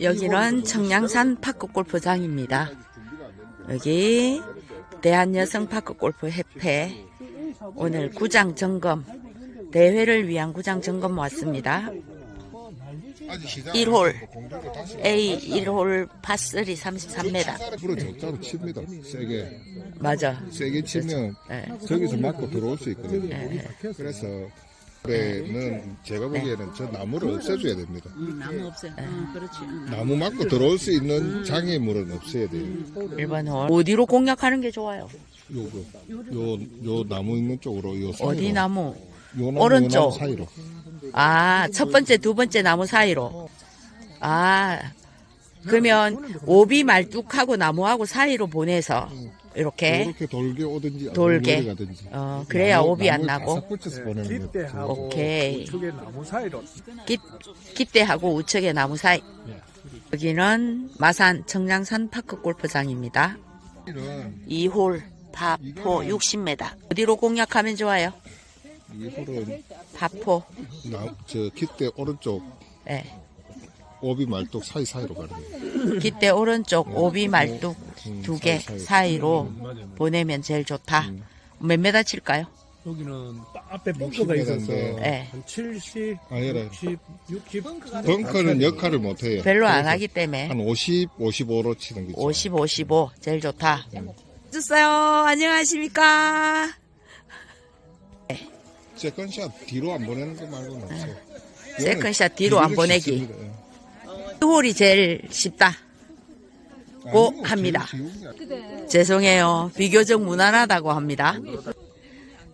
여기는 청량산 파크 골프장입니다. 여기 대한여성 파크 골프 협회 오늘 구장 점검 대회를 위한 구장 점검 왔습니다. 1홀 A 1홀 파3 33m 부러졌다고 칩니다. 세게 맞아. 세게 치면 네. 저기서 맞고 들어올 수 있거든요. 그래서 올해는 제가 보기에는 저 나무를 없애줘야 됩니다. 나무 없어요. 응, 그렇지. 응. 나무 맞고 들어올 수 있는 장애물은 없애야 돼요. 1번 홀 어디로 공략하는 게 좋아요? 요거 요, 요 나무 있는 쪽으로 요 사이로. 어디 나무? 요 나무, 오른쪽. 요 나무 사이로. 아, 첫 번째, 두 번째 나무 사이로. 아, 그러면 오비 말뚝하고 나무하고 사이로 보내서 이렇게 이렇게 돌게 오든지 안 돌게. 돌게 가든지. 어, 그래야 나무- 오비 안 나고 바싹 붙여서 보내는 거. 깃대하고 오케이. 우측에 나무 사이로 깃, 깃대하고 우측의 나무 사이. 여기는 마산 청량산 파크 골프장입니다. 이런 2홀 파포 60m. 어디로 공략하면 좋아요? 이 홀은 파포. 나, 저 깃대 오른쪽 예. 오비 말뚝 사이 사이로 가는 거예요. 깃대 오른쪽 오비 말뚝 음, 두 개 사이, 사이. 사이로 보내면 제일 좋다. 몇 메다 칠까요? 여기는 딱 앞에 벙커가 있어서 네. 한 70, 아니라 60, 60 벙커는 역할을 못 해요. 별로 안 하기 때문에 한 50, 55로 치는 게 있죠. 50, 55 제일 좋다. 주세요. 안녕하십니까? 세컨샷 뒤로 안 보내는 거 말고는 없어요. 네. 세컨샷 뒤로 안 뒤로 보내기. 쉽습니다. 예. 홀이 제일 쉽다. 고 아니요, 합니다. 죄송해요. 비교적 무난하다고 합니다.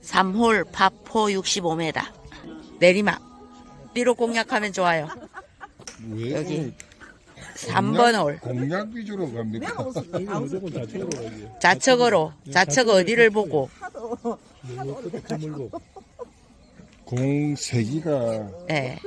3홀 파포 65m. 내리막. 뒤로 공략하면 좋아요. 왜 여기. 오늘 3번 홀. 공략 위주로 갑니까? 좌측으로. 좌측 어디를 보고. 공 세기가 예,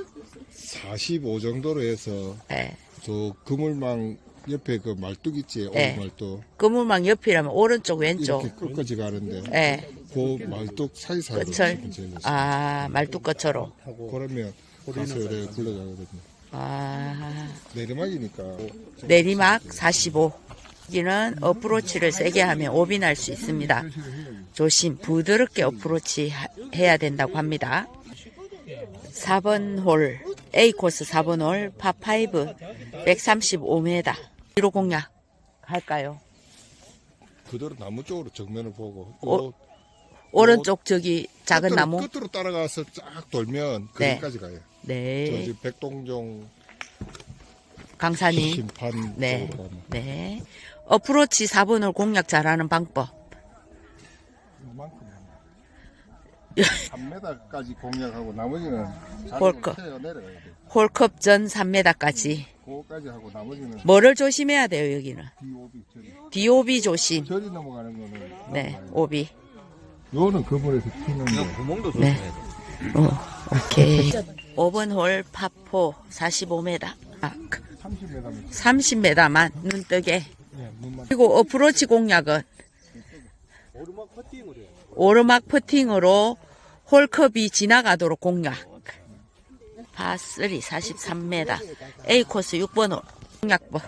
45 정도로 해서 예. 저 그물망 옆에 그 말뚝 있지, 네. 오비 말뚝. 그물망 옆이라면 오른쪽 왼쪽. 이렇게 끝까지 가는데 예. 그 말뚝 사이사이로 끝을. 제일 좋습니다. 아, 말뚝 끝으로. 그러면 가서 이렇게 굴러가거든요. 아, 내리막이니까 내리막 45. 여기는 어프로치를 세게 하면 오비 날 수 있습니다. 조심, 부드럽게 어프로치 하- 해야 된다고 합니다. 4번 홀, A 코스 4번 홀, 파5, 135m. 뒤로 공략 할까요? 그대로 나무 쪽으로 정면을 보고 오- 요 오른쪽 저기 작은 끝으로, 나무? 끝으로 따라가서 쫙 돌면 네. 거기까지 가요. 저 네. 집 백동종 강사님. 심판 네. 쪽으로 가면 네. 어프로치 4번을 공략 잘하는 방법. 이만큼 3m까지 공략하고 나머지는 홀컵. 내려가야 돼. 홀컵 전 3m까지. 그거까지 하고 나머지는 뭐를 조심해야 돼요, 여기는? DOB 저리 DOB 조심. 저리 넘어가는 거는 네, 오비. 요는 그물에서 튀는 거. 네. 어, 오케이. 5번 홀 파포 45m. 아, 30m면 30m만 눈 뜨게. 예, 눈만 그리고 어프로치 공략은 오르막 해요. 오르막 퍼팅으로 홀컵이 지나가도록 공략. 파3 43m. A 코스 6번 홀. 공략법.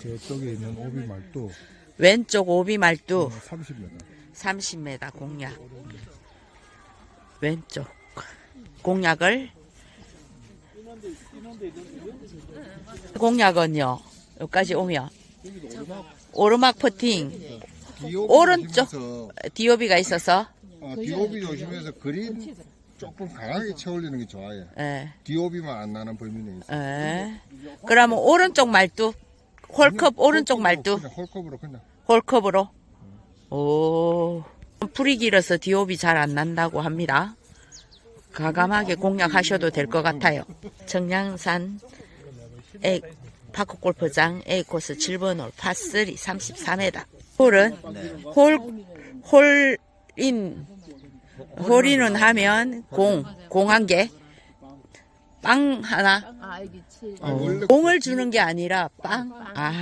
저쪽에 있는 오비 말도 왼쪽 오비 말뚝 30m. 30m 공략. 왼쪽 공략을 공략은요. 여기까지 오면 오르막 퍼팅 오른쪽. 디오비가 있어서 어, DOB 조심해서 그린 조금 강하게 채올리는 게 좋아요. 예, DOB만 안 나는 범위 내에 있어. 예. 그러면 오른쪽 말뚝 홀컵 오른쪽 말뚝 그냥 홀컵으로 그냥 홀컵으로 오 풀이 길어서 디오비 잘안 난다고 합니다. 가감하게 공략하셔도 될 것 같아요. 청량산 A 파크 골프장 A 코스 7번 홀 파3 34m. 홀은 홀 홀 인 홀인은 하면 공 공 한 개. 빵 하나 아, 여기 칠. 아, 원래 공을 주는 게 아니라 빵. 아,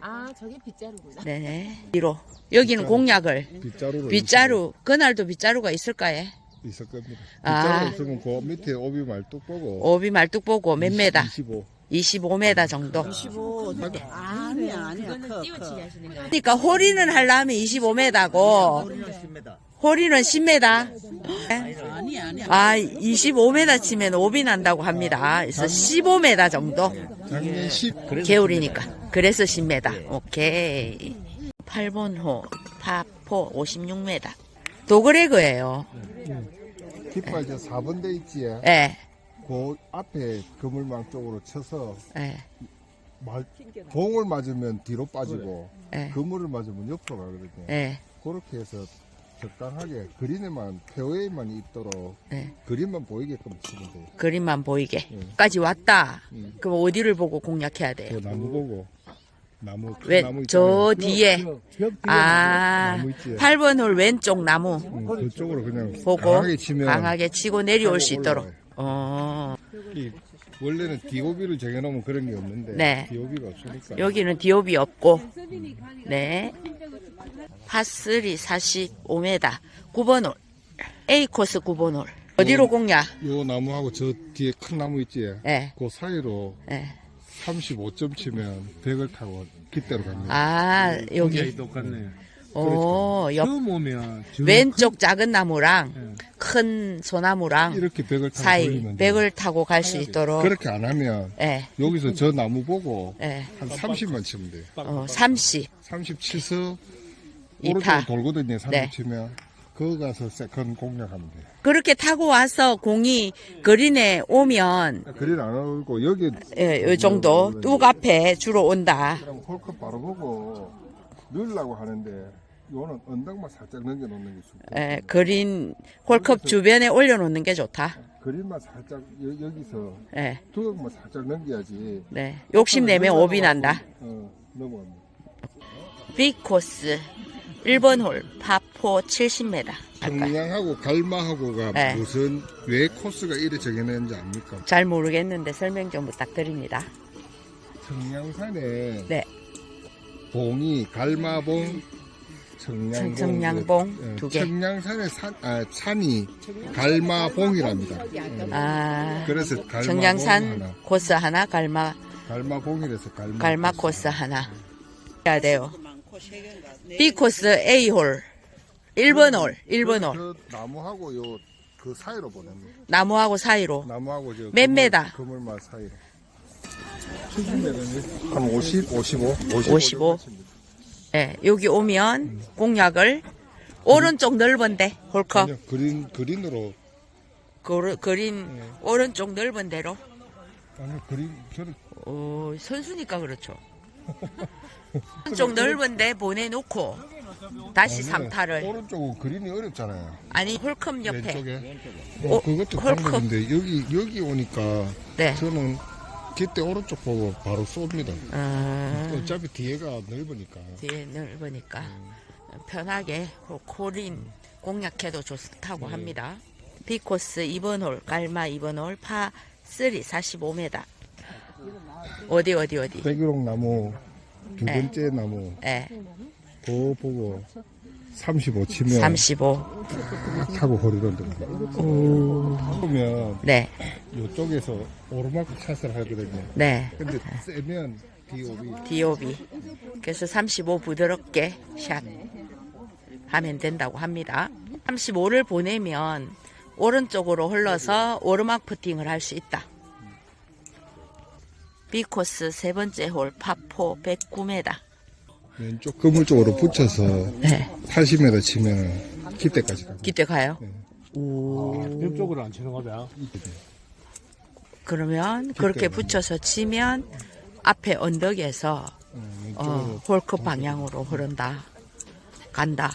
아, 저게 빗자루구나. 네. 뒤로 여기는 공략을 빗자루로 빗자루 그날도 빗자루가 있을까요? 있을 겁니다. 아. 빗자루 없으면 그 밑에 오비 말뚝 보고 오비 말뚝 보고 몇 메다? 25. 25m 정도. 15. 아니야, 아니야. 그거는 커, 커. 하시는 거예요. 그러니까 호리는 하려면 25m고 호리는 10m. 아니야, 아니야. 아, 25m 치면 오비 난다고 합니다. 그래서 15m 정도. 작년 10 개울이니까. 그래서 10m. 오케이. 8번호 파포 56m. 도그레그예요. 깃발 저 4번 돼 있지 예. 그 앞에 그물망 쪽으로 쳐서 예. 말, 봉을 맞으면 뒤로 빠지고 예. 그물을 맞으면 옆으로 가거든요 예. 그렇게 해서 적당하게 그린에만 페어웨이만 있도록 예. 그린만 보이게끔 치면 돼요 그림만 보이게. 예. 까지 왔다. 음. 그럼 어디를 보고 공략해야 그 돼요? 나무 보고 나무 큰 왜, 나무 저 있잖아요. 뒤에. 벽, 벽 뒤에 아, 나무 있지 8번 홀 왼쪽 나무 음, 그쪽으로 그냥 보고 강하게 치면 강하게 치고 내려올 수 있도록. 올라와요. 어, 이 원래는 DOB를 정해놓으면 그런 게 없는데 네. DOB가 없으니까 여기는 디옵이 없고. 네. 파3 45m. 9번 홀. A 코스 9번 홀. 어디로 공략? 요 나무하고 저 뒤에 큰 나무 있지 예. 그 사이로 예. 35점 치면 100을 타고 깃대로 갑니다 아, 여기 여기. 똑같네. 오, 옆, 처음 오면 저 왼쪽 작은 나무랑 예. 큰 소나무랑 이렇게 100을 타고 사이 돌리면. 백을 타고 갈수 있도록. 그렇게 안 하면 예. 여기서 저 나무 보고 예. 한 30만 치면 돼요 어, 30. 30 치서 이타. 오른쪽으로 돌거든요 30 네. 치면 그거 가서 세컨 공략하면 돼요 그렇게 타고 와서 공이 그린에 오면 그린 안 오고 여기 예, 요 정도 뚝 앞에 주로 온다. 그럼 홀컵 바로 보고 넣으려고 하는데 요는 언덕만 살짝 넘겨놓는 게 좋고 예, 그린 홀컵 주변에 올려놓는 게 좋다. 그린만 살짝 여, 여기서 예, 두억만 살짝 넘겨야지 네. 욕심 내면 오비 난다. 어 넘어갑니다 B 코스 1번 홀 파포 70m. 할까요? 청량하고 갈마하고가 네. 무슨 왜 코스가 이래 정해놨는지 압니까? 잘 모르겠는데 설명 좀 부탁드립니다. 청량산에 네. 봉이 갈마봉 청량봉 청량봉 예, 두 개. 청량산의 산, 아, 산이 갈마봉이랍니다. 예. 아, 그래서 갈마봉 정량산 하나, 코스 하나, 갈마 갈마봉이라서 갈마. 갈마 코스 하나 해야 돼요. B 코스 A 홀 1번 홀 1번 홀저 나무하고 요 그 사이로 보냅니다. 나무하고 사이로 나무하고 저 몇 메다? 그물만 사이로. 70m는 한 50, 55, 55. 예, 여기 오면 공략을 오른쪽 넓은데 홀컵 아니요, 그린 그린으로 그, 그린 오른쪽 넓은 대로 아니요 그린 저는 어, 선수니까 그렇죠. 오른쪽 넓은데 보내놓고 다시 3타를 오른쪽은 그린이 어렵잖아요. 아니 홀컵 옆에 왼쪽에. 어, 어, 그것도 헐컵. 방법인데 여기 여기 오니까 네. 저는 그때 오른쪽 보고 바로 쏩니다. 어, 어차피 뒤에가 넓으니까. 뒤에 넓으니까 편하게 콜인 공략해도 좋다고 네. 합니다. B코스 2번 홀, 갈마 2번 홀, 파 3, 45m. 어디 어디 어디? 백일홍 나무 두 네. 번째 나무 예, 그거 보고 35 치면 35. 타고 허리로 듭니다. 보면 네, 이쪽에서 오르막 샷을 하거든요. 네. 근데 세면 DOB DOB. 그래서 35 부드럽게 샷 하면 된다고 합니다. 35를 보내면 오른쪽으로 흘러서 오르막 퍼팅을 할 수 있다. B코스 세 번째 홀 파포 109m. 왼쪽 그물 쪽으로 붙여서 네. 80m 치면 기대까지 갑니다. 기대 가요. 네. 오. 벽 쪽으로 안 치는 거다. 그러면 그렇게 붙여서 치면 앞에 언덕에서 어, 어, 홀컵 방향으로 흐른다. 간다.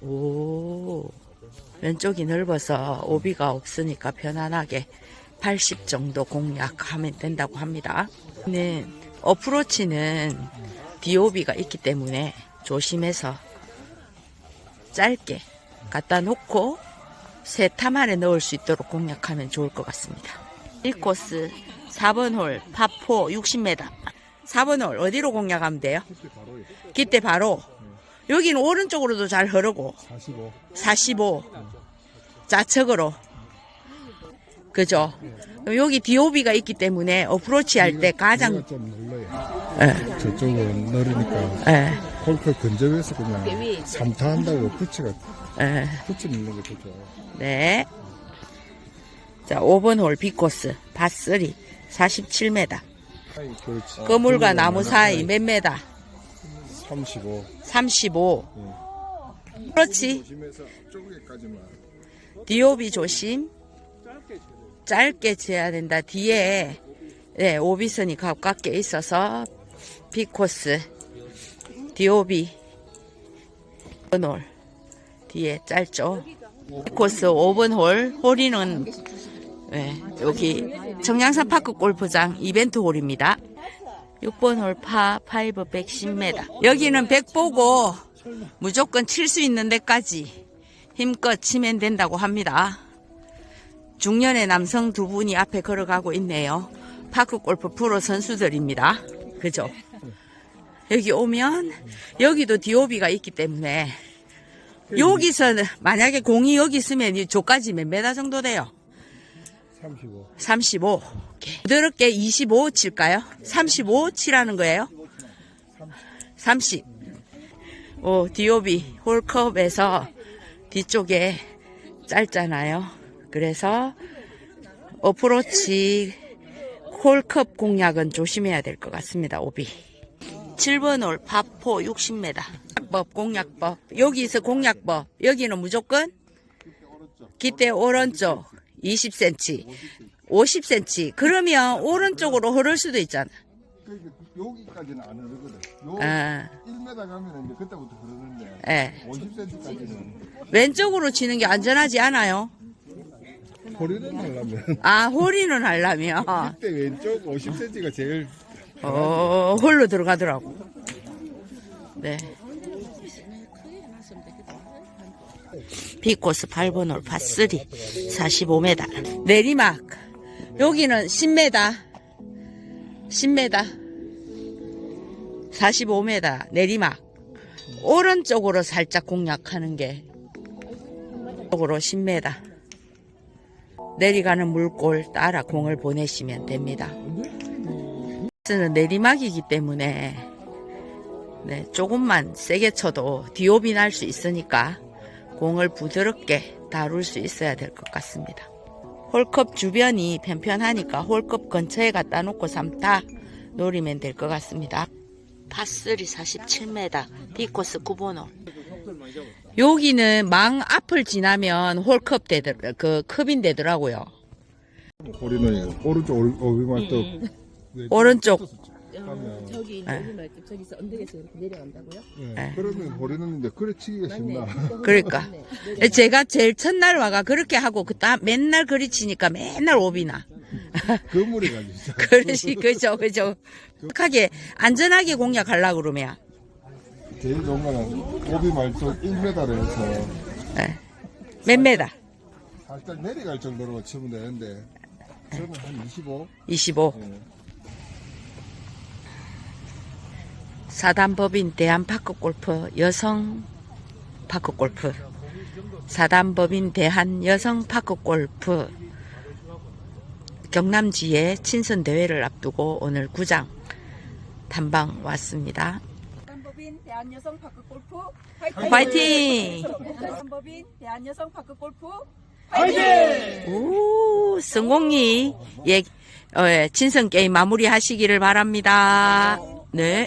오. 왼쪽이 넓어서 오비가 없으니까 편안하게 80 정도 공략하면 된다고 합니다. 는 어프로치는 DOB가 있기 때문에 조심해서 짧게 갖다 놓고 세 탐 안에 넣을 수 있도록 공략하면 좋을 것 같습니다. 1코스 4번 홀 파포 60m. 4번 홀 어디로 공략하면 돼요? 기대 바로. 여기는 오른쪽으로도 잘 흐르고 45 45 좌측으로 그죠? 여기 DOB가 있기 때문에 어프로치 할 때 가장, 좀 넓어요. 예, 저쪽은 넓으니까 예, 골프 근접해서 그냥 삼타한다고 붙이가 예. 붙이 넣는 게 좋죠. 네. 자, 5번 홀 B코스, 바3, 47m. 그렇지. 그물과 나무 사이 몇 메다? 35. 35. 그렇지. 조심해서 쪼개까지만. DOB 조심. 짧게 쳐야 된다. 뒤에, 네, 오비선이 가깝게 있어서, B코스, DOB, 홀. 뒤에 짧죠. B코스 5번 홀, 홀이는, 네, 여기 청량산 파크 골프장 이벤트 홀입니다. 6번 홀 파, 5 110m. 여기는 100 보고 무조건 칠 수 있는 데까지 힘껏 치면 된다고 합니다. 중년의 남성 두 분이 앞에 걸어가고 있네요. 파크 골프 프로 선수들입니다. 그죠? 여기 오면 여기도 디오비가 있기 때문에 여기서는 만약에 공이 여기 있으면 이 조까지 몇 메다 정도 돼요? 35. 35. 오케이. 부드럽게 25 칠까요? 35 치라는 거예요? 30. 오, 디오비 홀컵에서 뒤쪽에 짧잖아요. 그래서 어프로치 홀컵 공략은 조심해야 될 것 같습니다. 오비. 7번 홀 파포 60m. 공략법 공략법. 여기서 공략법. 여기는 무조건 기대 오른쪽 20cm, 50cm. 그러면 오른쪽으로 흐를 수도 있잖아. 그러니까 여기까지는 안 흐르거든. 요 아, 1m 가면 이제 그때부터 흐르는데 예. 50cm까지는 왼쪽으로 치는 게 안전하지 않아요? 허리는 하려면 아, 홀이는 하려면, 그때 왼쪽 50cm가 제일 어, 홀로 들어가더라고. 네. 비코스 8번 홀 파3 45m 내리막. 여기는 10m 10m 45m 내리막. 오른쪽으로 살짝 공략하는 게 쪽으로 10m 내려가는 물골 따라 공을 보내시면 됩니다. 는 내리막이기 때문에 네, 조금만 세게 쳐도 디오비 날 수 있으니까 공을 부드럽게 다룰 수 있어야 될 것 같습니다. 홀컵 주변이 편편하니까 홀컵 근처에 갖다 놓고 삼타 노리면 될 것 같습니다. 파3 47m, B코스 9번 홀. 여기는 망 앞을 지나면 홀컵 되더, 그 컵인 되더라고요. 오른쪽 오비만 또 오른쪽. 하면 저기 네. 오르막 저기서 언덕에서 이렇게 내려간다고요? 예. 그러면 허리는 이제 그래 치기가 쉽나 그러니까. 제가 제일 첫날 와가 그렇게 하고 그다음 맨날 그리 치니까 맨날 오비나. 그물이 있어. 그러시 그죠 그죠. 하게 안전하게 공략하려고 그러면 제일 좋은 거는 오비 말쪽 1m를 해서 예. 몇 메다? 살짝 내려갈 정도로 치면 되는데 저는 한 25. 25. 예. 사단법인 대한파크골프 여성 파크골프 사단법인 대한 여성 파크골프 경남지에 친선 대회를 앞두고 오늘 구장 탐방 왔습니다. 법인 대한여성 파크 골프 파이팅! 법인 대한여성 파크 골프 오, 성공리 예, 어, 예, 친선 게임 마무리하시기를 바랍니다. 네.